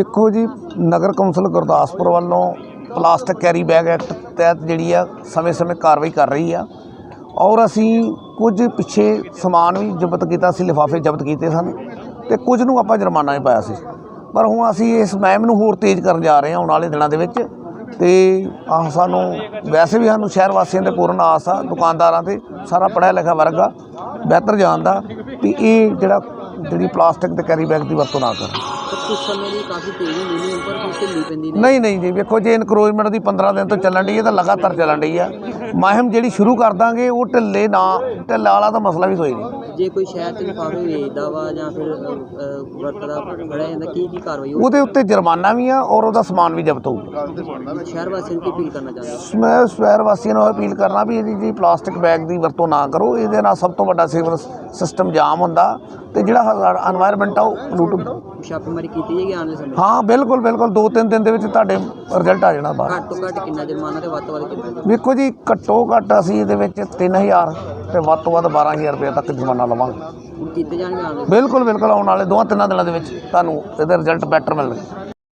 ਦੇਖੋ ਜੀ, ਨਗਰ ਕੌਂਸਲ ਗੁਰਦਾਸਪੁਰ ਵੱਲੋਂ ਪਲਾਸਟਿਕ ਕੈਰੀ ਬੈਗ ਐਕਟ ਤਹਿਤ ਜਿਹੜੀ ਆ, ਸਮੇਂ-ਸਮੇਂ ਕਾਰਵਾਈ ਕਰ ਰਹੀ ਆ। ਔਰ ਅਸੀਂ ਕੁਝ ਪਿੱਛੇ ਸਮਾਨ ਵੀ ਜ਼ਬਤ ਕੀਤਾ ਸੀ ਲਿਫਾਫੇ ਜ਼ਬਤ ਕੀਤੇ ਸਨ ਤੇ ਕੁਝ ਨੂੰ ਆਪਾਂ ਜੁਰਮਾਨਾ ਵੀ ਪਾਇਆ ਸੀ। ਪਰ ਹੁਣ ਅਸੀਂ ਇਸ ਮਹਿਮ ਨੂੰ ਹੋਰ ਤੇਜ਼ ਕਰਨ ਜਾ ਰਹੇ ਹਾਂ ਆਉਣ ਵਾਲੇ ਦਿਨਾਂ ਦੇ ਵਿੱਚ ਤੇ ਆਹ ਸਾਨੂੰ ਵੈਸੇ ਵੀ ਸਾਨੂੰ ਸ਼ਹਿਰ ਵਾਸੀਆਂ ਤੇ ਪੂਰਨ ਆਸ ਆ, ਦੁਕਾਨਦਾਰਾਂ ਤੇ ਸਾਰਾ ਪੜ੍ਹਿਆ ਲਿਖਿਆ ਵਰਗ ਆ, ਬਿਹਤਰ ਜਾਣਦਾ ਵੀ ਇਹ ਜਿਹੜਾ ਜਿਹੜੀ ਪਲਾਸਟਿਕ ਤੇ ਕੈਰੀ ਬੈਗ ਦੀ ਵਰਤੋਂ ਨਾ ਕਰਨ। ਕੁਝ ਸਮੇਂ ਲਈ ਕਾਫੀ ਤੇਜ਼ ਨਹੀਂ ਉੱਪਰ ਫਿਰ ਢਿੱਲੀ ਪੈਂਦੀ ਨੇ। ਨਹੀਂ ਨਹੀਂ ਜੀ, ਵੇਖੋ, ਜੇ ਇਨਕਰੋਚਮੈਂਟ ਦੀ 15 ਦਿਨ ਤੋਂ ਚੱਲਣ ਡਈ ਹੈ ਤਾਂ ਲਗਾਤਾਰ ਚੱਲਣ ਡਈ ਆ। ਮੁਹਿੰਮ ਜਿਹੜੀ ਸ਼ੁਰੂ ਕਰ ਦਾਂਗੇ, ਉਹ ਢਿੱਲੇ ਨਾ, ਢਿੱਲਾ ਵਾਲਾ ਤਾਂ ਮਸਲਾ ਵੀ ਕੋਈ ਨਹੀਂ। ਜੇ ਕੋਈ ਸ਼ਹਿਰ ਤੇ ਲਿਫਾਫੇ ਵੇਚਦਾ ਵਾ ਜਾਂ ਫਿਰ ਵਰਤਦਾ ਫੜਿਆ ਜਾਂਦਾ ਕੀ ਕੀ ਕਾਰਵਾਈ ਹੋਊ ਉਹਦੇ ਉੱਤੇ ਜੁਰਮਾਨਾ ਵੀ ਆ ਔਰ ਉਹਦਾ ਸਮਾਨ ਵੀ ਜ਼ਬਤ ਹੋਊਗਾ। ਸ਼ਹਿਰ ਵਾਸੀਆਂ ਨੂੰ ਕੀ ਕਰਨਾ ਚਾਹੁੰਦਾ ਮੈਂ ਸ਼ਹਿਰ ਵਾਸੀਆਂ ਨੂੰ ਅਪੀਲ ਕਰਨਾ ਵੀ ਇਹਦੀ ਜੀ ਪਲਾਸਟਿਕ ਬੈਗ ਦੀ ਵਰਤੋਂ ਨਾ ਕਰੋ ਇਹਦੇ ਨਾਲ ਸਭ ਤੋਂ ਵੱਡਾ ਸਿਵਰ ਸਿਸਟਮ ਜਾਮ ਹੁੰਦਾ ਤੇ ਜਿਹੜਾ এনवायरमेंट ਆ ਉਹ ਪੋਲੂਟ ਛਾਪੇਮਾਰੀ ਕੀਤੀ ਜਾਏਗੀ ਆਉਣ ਵਾਲੇ ਸਮੇਂ ਹਾਂ ਬਿਲਕੁਲ ਬਿਲਕੁਲ 2-3 ਦਿਨ ਦੇ ਵਿੱਚ ਤੁਹਾਡੇ ਰਿਜ਼ਲਟ ਆ ਜਾਣਾ ਬਾਹਰ ਘੱਟ ਘੱਟ ਕਿੰਨਾ ਜੁਰਮਾਨਾ ਤੇ ਵੱਧ ਤੋਂ ਵੱਧ ਕਿੰਨਾ? ਵੇਖੋ ਜੀ ਘੱਟੋ ਘੱਟ ਅਸੀਂ ਇਹਦੇ ਵਿੱਚ 3000 ਤੇ ਵੱਧ ਤੋਂ ਵੱਧ 12000 ਰੁਪਏ ਤੱਕ ਜੁਰਮਾਨਾ ਲਵਾਂਗੇ। ਜਾਣਗੇ ਬਿਲਕੁਲ ਬਿਲਕੁਲ ਆਉਣ ਵਾਲੇ ਦੋਹਾਂ ਤਿੰਨਾਂ ਦਿਨਾਂ ਦੇ ਵਿੱਚ ਤੁਹਾਨੂੰ ਇਹਦੇ ਰਿਜ਼ਲਟ ਬੈਟਰ ਮਿਲਣਗੇ।